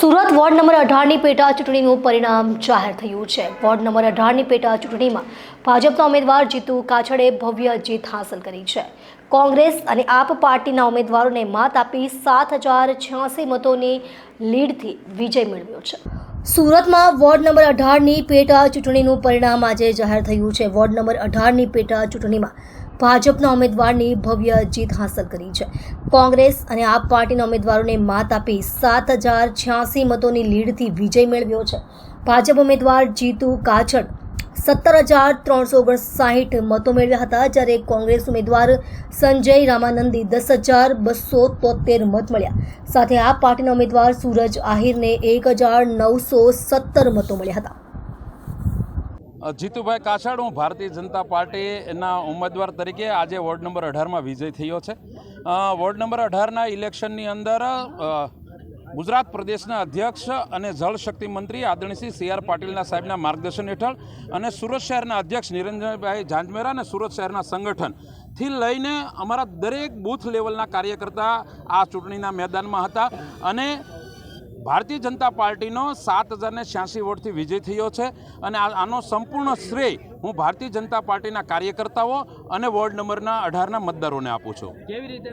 Surat ward number અઢારની પેટા ચૂંટણીનું પરિણામ જાહેર થયું છે. વોર્ડ નંબર અઢારની પેટા ચૂંટણીમાં ભાજપના ઉમેદવાર જીતુ કાછડે ભવ્ય જીત હાંસલ કરી છે. કોંગ્રેસ અને આપ પાર્ટીના ઉમેદવારોને માત આપી સાત હજાર છ્યાસી મતોની લીડથી વિજય મેળવ્યો છે. સુરતમાં વોર્ડ નંબર અઢારની પેટા ચૂંટણીનું પરિણામ આજે જાહેર થયું છે. વોર્ડ નંબર અઢારની પેટા ચૂંટણીમાં ભાજપના ઉમેદવારની ભવ્ય જીત હાંસલ કરી છે. કોંગ્રેસ અને આપ પાર્ટીના ઉમેદવારોને માત આપી સાત હજાર છ્યાસી મતોની લીડથી વિજય મેળવ્યો છે. ભાજપ ઉમેદવાર જીતુ કાછડ સત્તર હજાર ત્રણસો ઓગણસાઠ મતો મેળવ્યા હતા. જ્યારે કોંગ્રેસ ઉમેદવાર સંજય રામાનંદી દસ હજાર બસો તોતેર મત મળ્યા. સાથે આ પાર્ટીના ઉમેદવાર સૂરજ આહિરને એક હજાર નવસો સત્તર મતો મળ્યા હતા. જીતુભાઈ કાછાડ હું ભારતીય જનતા પાર્ટીના ઉમેદવાર તરીકે આજે વોર્ડ નંબર અઢારમાં વિજય થયો છે. વોર્ડ નંબર અઢારના ઇલેક્શનની અંદર ગુજરાત પ્રદેશના અધ્યક્ષ અને જળશક્તિ મંત્રી આદરણીય સી આર પાટીલના સાહેબના માર્ગદર્શન હેઠળ અને સુરત શહેરના અધ્યક્ષ નિરંજનભાઈ ઝાંઝમેરા અને સુરત શહેરના સંગઠનથી લઈને અમારા દરેક બૂથ લેવલના કાર્યકર્તા આ ચૂંટણીના મેદાનમાં હતા અને ભારતીય જનતા પાર્ટીનો સાત હજારને છ્યાસી વોટથી વિજય થયો છે અને આનો સંપૂર્ણ શ્રેય હું ભારતીય જનતા પાર્ટીના કાર્યકર્તાઓ અને વોર્ડ નંબરના અઢારના મતદારોને આપું છું. કેવી રીતે